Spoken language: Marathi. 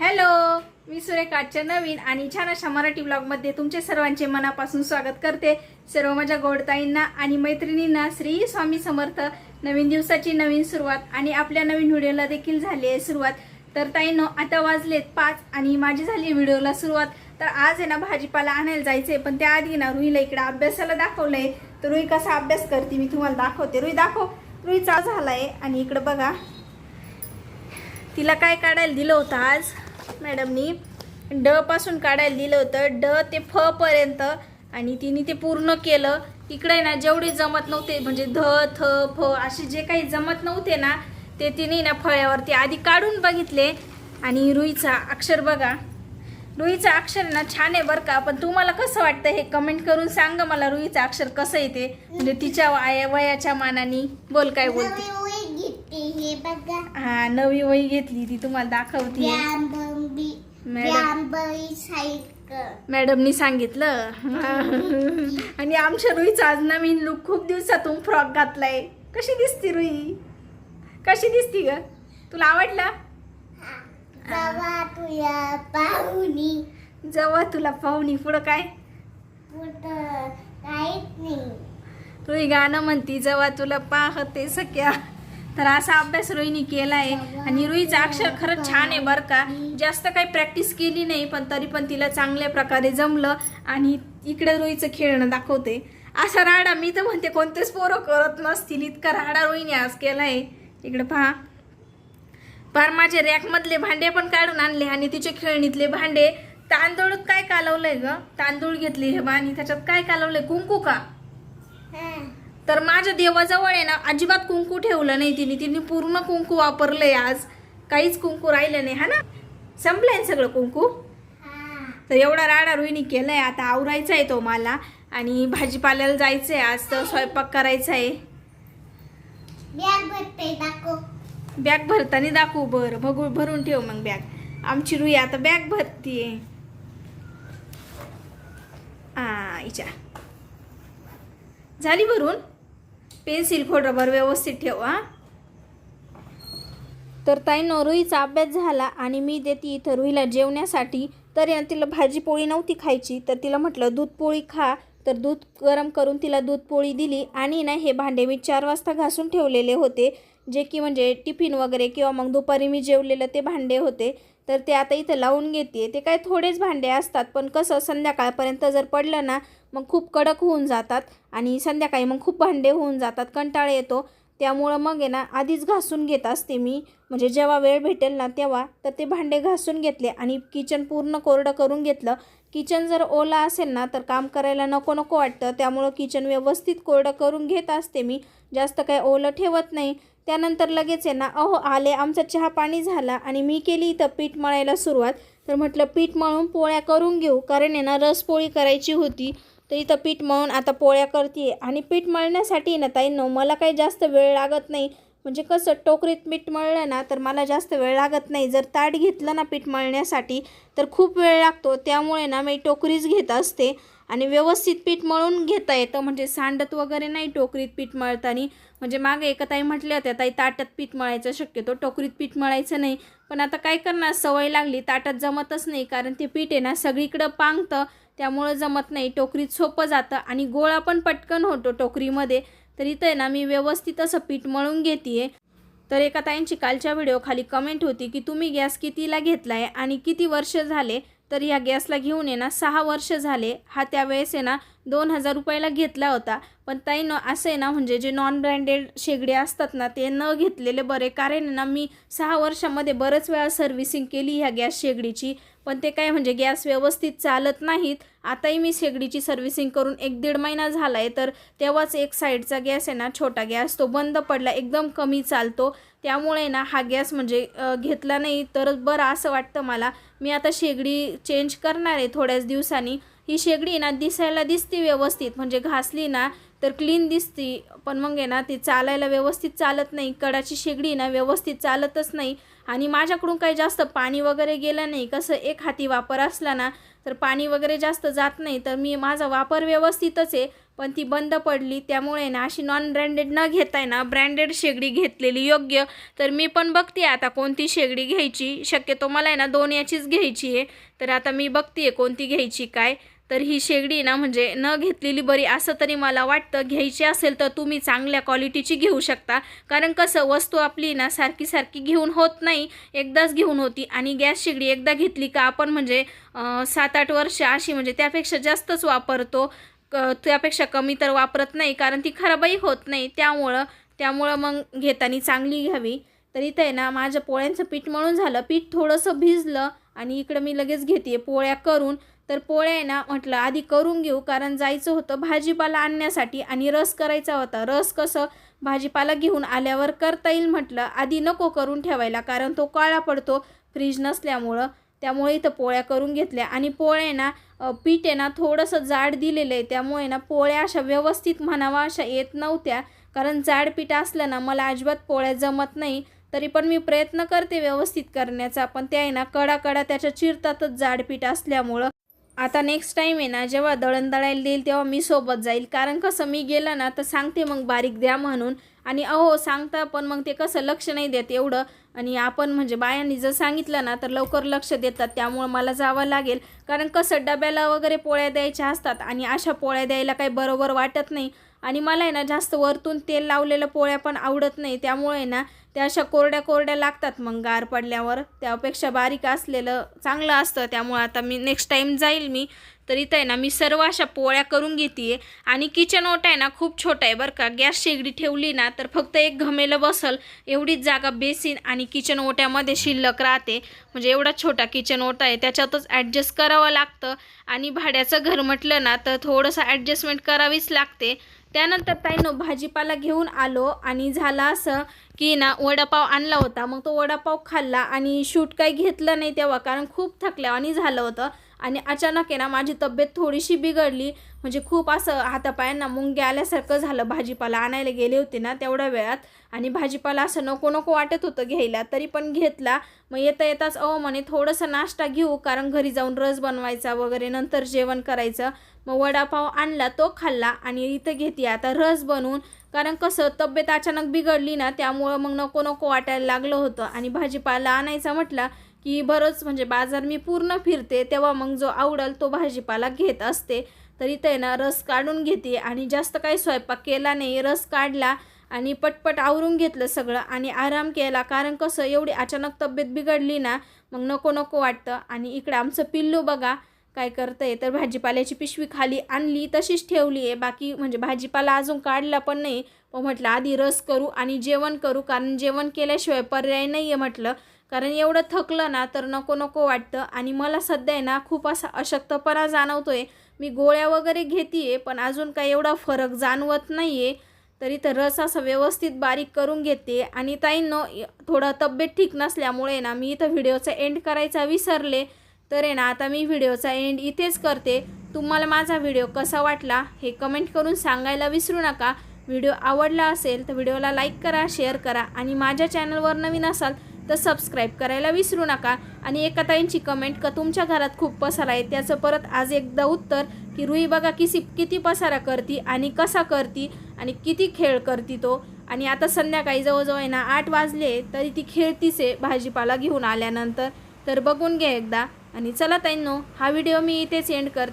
हॅलो मी सुरेखाच्या नवीन आणि छान अशा मराठी ब्लॉगमध्ये तुमचे सर्वांचे मनापासून स्वागत करते. सर्व माझ्या गोडताईंना आणि मैत्रिणींना श्री स्वामी समर्थ. नवीन दिवसाची नवीन सुरुवात आणि आपल्या नवीन व्हिडिओला देखील झाली आहे सुरुवात. तर ताईनो आता वाजलेत पाच आणि माझी झाली व्हिडिओला सुरुवात. तर आज आहे ना भाजीपाला आणायला जायचंय पण त्या आधी ना रुईला इकडे अभ्यासाला दाखवलंय. तर रुई कसा अभ्यास करते मी तुम्हाला दाखवते. रुई दाखव. रुईचा झालाय आणि इकडं बघा. तिला काय काढायला दिलं होतं आज? मॅडमनी ड पासून काढायला दिलं होतं. ड ते फ पर्यंत आणि तिने ते पूर्ण केलं. इकडे ना जेवढे जमत नव्हते म्हणजे ध थ फ असे जे काही जमत नव्हते ना ते तिने ना फळ्यावरती आधी काढून बघितले. आणि रुईचा अक्षर बघा. रुईचं अक्षर ना छान आहे बरं का पण तुम्हाला कसं वाटतं हे कमेंट करून सांगा मला रुईचं अक्षर कसं येते. म्हणजे तिच्या वया वयाच्या मानाने. बोल काय बोलते. हा नवी वही घेतली ती तुम्हाला दाखवते मॅडमनी सांगितलं. आणि आमच्या रुईचा आज नवीन लुक खूप दिवसातून फ्रॉक घातलाय. कशी दिसती रुई? कशी दिसती ग? तुला आवडला? पाहुणी. जेव्हा तुला पाहुणी. पुढं काय? काहीच नाही. रुई गाणं म्हणती जेव्हा तुला पाहते सख्या. तर असा अभ्यास रोहिणी केलाय. आणि रुईचं अक्षर खरंच छान आहे बरं का. जास्त काही प्रॅक्टिस केली नाही पण तरी पण तिला चांगल्या प्रकारे जमलं. आणि इकडे रुईचं खेळणं दाखवते. असा राडा मी तर म्हणते कोणतेच पोरं करत नसतील. इतका राडा रोहिणी आज केलाय. इकडे पहा. पार माझे रॅकमधले भांडे पण काढून आणले आणि तिचे खेळणीतले भांडे. तांदूळ काय कालवलंय ग? तांदूळ घेतले हे बा आणि त्याच्यात काय कालवलंय? कुंकू का? तर माझ्या देवाजवळ आहे ना अजिबात कुंकू ठेवलं नाही तिने. तिने पूर्ण कुंकू वापरलंय आज. काहीच कुंकू राहिलं नाही हा ना? संपलंय ना सगळं कुंकू? हा. तर एवढा राडा रोहिणी केलाय. आता आवरायचा आहे तो मला आणि भाजीपाल्याला जायचंय आज तर स्वयंपाक करायचा आहे बॅग भरते दाखव. बॅग भरताना दाखवू बरं. बघू भरून ठेव मग बॅग. आमची रुई आता बॅग भरतीये. आ इच्या झाली भरून? पेन्सिल खोडरभर व्यवस्थित ठेवा. तर ताई रुईचा अभ्यास झाला आणि मी देते इथं रुईला जेवण्यासाठी. तर या तिला भाजी पोळी नव्हती खायची तर तिला म्हटलं दूध पोळी खा. तर दूध गरम करून तिला दूध पोळी दिली आणि ना हे भांडे मी चार वाजता घासून ठेवलेले होते. जे की म्हणजे टिफिन वगैरे किंवा मग दुपारी मी जेवलेलं ते भांडे होते. तर ते आता इथं लावून घेते. ते काय थोडेच भांडे असतात पण कसं संध्याकाळपर्यंत जर पडलं ना मग खूप कडक होऊन जातात आणि संध्याकाळी मग खूप भांडे होऊन जातात कंटाळा येतो. त्यामुळं मग आहे ना आधीच घासून घेत असते मी. म्हणजे जेव्हा वेळ भेटेल ना तेव्हा तर ते भांडे घासून घेतले आणि किचन पूर्ण कोरडं करून घेतलं. किचन जर ओला असेल ना तर काम करायला नको नको वाटतं. त्यामुळं किचन व्यवस्थित कोरडं करून घेत असते मी. जास्त काही ओलं ठेवत नाही. त्यानंतर लगेच आहे ना अहो आले आमचा चहा पाणी झाला आणि मी केली इथं पीठ मळायला सुरुवात. तर म्हटलं पीठ मळून पोळ्या करून घेऊ. कारण आहे ना रसपोळी करायची होती. तर इथं पीठ मळून आता पोळ्या करते. आणि पीठ मळण्यासाठी ना ताई नो मला काही जास्त वेळ लागत नाही. म्हणजे कसं टोकरीत पीठ मळलं ना तर मला जास्त वेळ लागत नाही. जर ताट घेतलं ना पीठ मळण्यासाठी तर खूप वेळ लागतो. त्यामुळे ना मी टोकरीच घेत असते. आणि व्यवस्थित पीठ मळून घेता येतं. म्हणजे सांडत वगैरे नाही टोकरीत पीठ मळताना. म्हणजे मागे एका ताई म्हटल्या होत्या ताई ताटात पीठ मळायचं शक्यतो. टोकरीत पीठ मळायचं नाही. पण आता काय करणार? सवय लागली. ताटात जमतच नाही. कारण ते पीठ आहे ना सगळीकडं पांगतं. त्यामुळं जमत नाही. टोकरीत सोपं जातं. आणि गोळा पण पटकन होतो टोकरीमध्ये. तर इथं आहे ना मी व्यवस्थित असं पीठ मळून घेते तर एका ताईंची कालच्या व्हिडिओ खाली कमेंट होती की तुम्ही गॅस कितीला घेतला आहे आणि किती वर्ष झाले? तर या गॅसला घेऊन आहे ना सहा वर्ष झाले हा त्यावेळेस आहे ना दोन हजार रुपयाला घेतला होता. पण ताई न असं आहे ना म्हणजे जे नॉन ब्रँडेड शेगडे असतात ना ते न घेतलेले बरे. कारण ना मी सहा वर्षामध्ये बरंच वेळा सर्व्हिसिंग केली ह्या गॅस शेगडीची. पण ते काय म्हणजे गॅस व्यवस्थित चालत नाहीत. आताही मी शेगडीची सर्व्हिसिंग करून एक दीड महिना झाला आहे तर तेव्हाच एक साईडचा गॅस आहे ना छोटा गॅस तो बंद पडला एकदम कमी चालतो. त्यामुळे ना हा गॅस म्हणजे घेतला नाही तर बरं असं वाटतं मला. मी आता शेगडी चेंज करणार आहे थोड्याच दिवसांनी. ही शेगडी ना दिसायला दिसते व्यवस्थित म्हणजे घासली ना तर क्लीन दिसती. पण मग आहे ना ती चालायला व्यवस्थित चालत नाही. कडाची शेगडी ना व्यवस्थित चालतच नाही. आणि माझ्याकडून काही जास्त पाणी वगैरे गेलं नाही. कसं एक हाती वापर असला ना तर पाणी वगैरे जास्त जात नाही. तर मी माझा वापर व्यवस्थितच आहे. पण ती बंद पडली. त्यामुळे ना अशी नॉन ब्रँडेड न घेताय ना ब्रँडेड शेगडी घेतलेली योग्य. तर मी पण बघते आता कोणती शेगडी घ्यायची. शक्यतो मला आहे ना दोन याचीच घ्यायची आहे. तर आता मी बघते कोणती घ्यायची काय. तर ही शेगडी ना म्हणजे न घेतलेली बरी असं तरी मला वाटतं. घ्यायची असेल तर तुम्ही चांगल्या क्वालिटीची घेऊ शकता. कारण कसं वस्तू आपली ना सारखी सारखी घेऊन होत नाही एकदाच घेऊन होती. आणि गॅस शेगडी एकदा घेतली का आपण म्हणजे सात आठ वर्ष अशी म्हणजे त्यापेक्षा जास्तच वापरतो. क त्यापेक्षा कमी तर वापरत नाही कारण ती खराबही होत नाही. त्यामुळं त्यामुळं मग घेताना चांगली घ्यावी. तर इथं आहे ना माझ्या पोळ्यांचं पीठ मळून झालं. पीठ थोडंसं भिजलं आणि इकडं मी लगेच घेते पोळ्या करून. तर पोळ्या आहे ना म्हटलं आधी करून घेऊ. कारण जायचं होतं भाजीपाला आणण्यासाठी आणि रस करायचा होता. रस कसं भाजीपाला घेऊन आल्यावर करता येईल म्हटलं आधी नको करून ठेवायला. कारण तो काळा पडतो फ्रीज नसल्यामुळं. त्यामुळे इथं पोळ्या करून घेतल्या. आणि पोळ्या ना पीठ आहे ना थोडंसं जाड दिलेलं आहे. त्यामुळे ना पोळ्या अशा व्यवस्थित म्हणावा अशा येत नव्हत्या. कारण जाड पीठ असलं ना मला अजिबात पोळ्या जमत नाही. तरी पण मी प्रयत्न करते व्यवस्थित करण्याचा. पण त्या आहे ना कडा कडा त्याच्या चिरतातच जाड पीठ असल्यामुळं. आता नेक्स्ट टाईम आहे ना जेव्हा दळण दळायला देईल तेव्हा मी सोबत जाईल. कारण कसं मी गेलं ना तर सांगते मग बारीक द्या म्हणून. आणि अहो सांगता पण मग ते कसं लक्ष नाही देत एवढं. आणि आपण म्हणजे बायांनी जर सांगितलं ना तर लवकर लक्ष देतात. त्यामुळं मला जावं लागेल. कारण कसं डब्याला वगैरे पोळ्या द्यायच्या असतात. आणि अशा पोळ्या द्यायला काही बरोबर वाटत नाही. आणि मला आहे ना जास्त वरतून तेल लावलेलं पोळ्या पण आवडत नाही. त्यामुळे ना त्या अशा कोरड्या कोरड्या लागतात. मग गार पडल्यावर त्यापेक्षा बारीक असलेलं चांगलं असतं. त्यामुळं आता मी नेक्स्ट टाईम जाईल मी. तर इथं आहे ना मी सर्व अशा पोळ्या करून घेते आणि किचन ओटा आहे ना खूप छोटा आहे बरं का. गॅस शेगडी ठेवली ना तर फक्त एक घमेलं बसल एवढीच जागा बेसिन आणि किचन ओट्यामध्ये शिल्लक राहते. म्हणजे एवढा छोटा किचन ओटा आहे. त्याच्यातच ॲडजस्ट करावं लागतं. आणि भाड्याचं घर म्हटलं ना तर थोडंसं ॲडजस्टमेंट करावीच लागते. त्यानंतर ताईनो भाजीपाला घेऊन आलो आणि झाला असं की ना वडापाव आणला होता. मग तो वडापाव खाल्ला आणि शूट काही घेतलं नाही तेव्हा कारण खूप थकल्या आणि झालं होतं. आणि अचानक आहे ना माझी तब्येत थोडीशी बिघडली. म्हणजे खूप असं हातापायांना मुंग्या आल्यासारखं झालं. भाजीपाला आणायला गेले होते ना तेवढ्या वेळात. आणि भाजीपाला असं नको नको वाटत होतं घ्यायला. तरी पण घेतला. मग येता येताच अहो म्हणे थोडंसं नाश्ता घेऊ कारण घरी जाऊन रस बनवायचा वगैरे नंतर जेवण करायचं. मग वडापाव आणला तो खाल्ला आणि इथं घेते आता रस बनवून. कारण कसं तब्येत अचानक बिघडली ना त्यामुळं मग नको नको वाटायला लागलं होतं. आणि भाजीपाला आणायचा म्हटला की बरंच म्हणजे बाजार मी पूर्ण फिरते तेव्हा मग जो आवडल तो भाजीपाला घेत असते. तर ते ना रस काढून घेते आणि जास्त काही स्वयंपाक केला नाही. रस काढला आणि पटपट आवरून घेतलं सगळं आणि आराम केला. कारण कसं एवढी अचानक तब्येत बिघडली ना मग नको नको वाटतं. आणि इकडं आमचं पिल्लू बघा काय करतंय. तर भाजीपाल्याची पिशवी खाली आणली तशीच ठेवली आहे. बाकी म्हणजे भाजीपाला अजून काढला पण नाही. पण म्हटलं आधी रस करू आणि जेवण करू. कारण जेवण केल्याशिवाय पर्याय नाही आहे म्हटलं. कारण एवढं थकलं ना तर नको नको वाटतं. आणि मला सध्या आहे ना खूप असा अशक्तपणा जाणवतो आहे मी गोळ्या वगैरे घेते पण अजून काही एवढा फरक जाणवत नाही आहे तरी तर रस असं व्यवस्थित बारीक करून घेते. आणि ताईंनो थोडं तब्येत ठीक नसल्यामुळे ना मी इथं व्हिडिओचा एंड करायचा विसरले. तर आहे ना आता मी व्हिडिओचा एंड इथेच करते. तुम्हाला माझा व्हिडिओ कसा वाटला हे कमेंट करून सांगायला विसरू नका. व्हिडिओ आवडला असेल तर व्हिडिओला लाईक करा शेअर करा. आणि माझ्या चॅनलवर नवीन असाल तर सबस्क्राईब करायला विसरू नका. आणि एका ताईंची कमेंट का तुमच्या घरात खूप पसारा आहे त्याचं परत आज एकदा उत्तर की रुई बघा किसी किती पसारा करती आणि कसा करती आणि किती खेळ करती तो. आणि आता संध्याकाळी जवळजवळ आहे ना आठ वाजले तरी ती खेळतीच आहे भाजीपाला घेऊन आल्यानंतर. तर बघून घ्या एकदा. आणि चला ताईंनो हा व्हिडिओ मी इथेच एंड करते.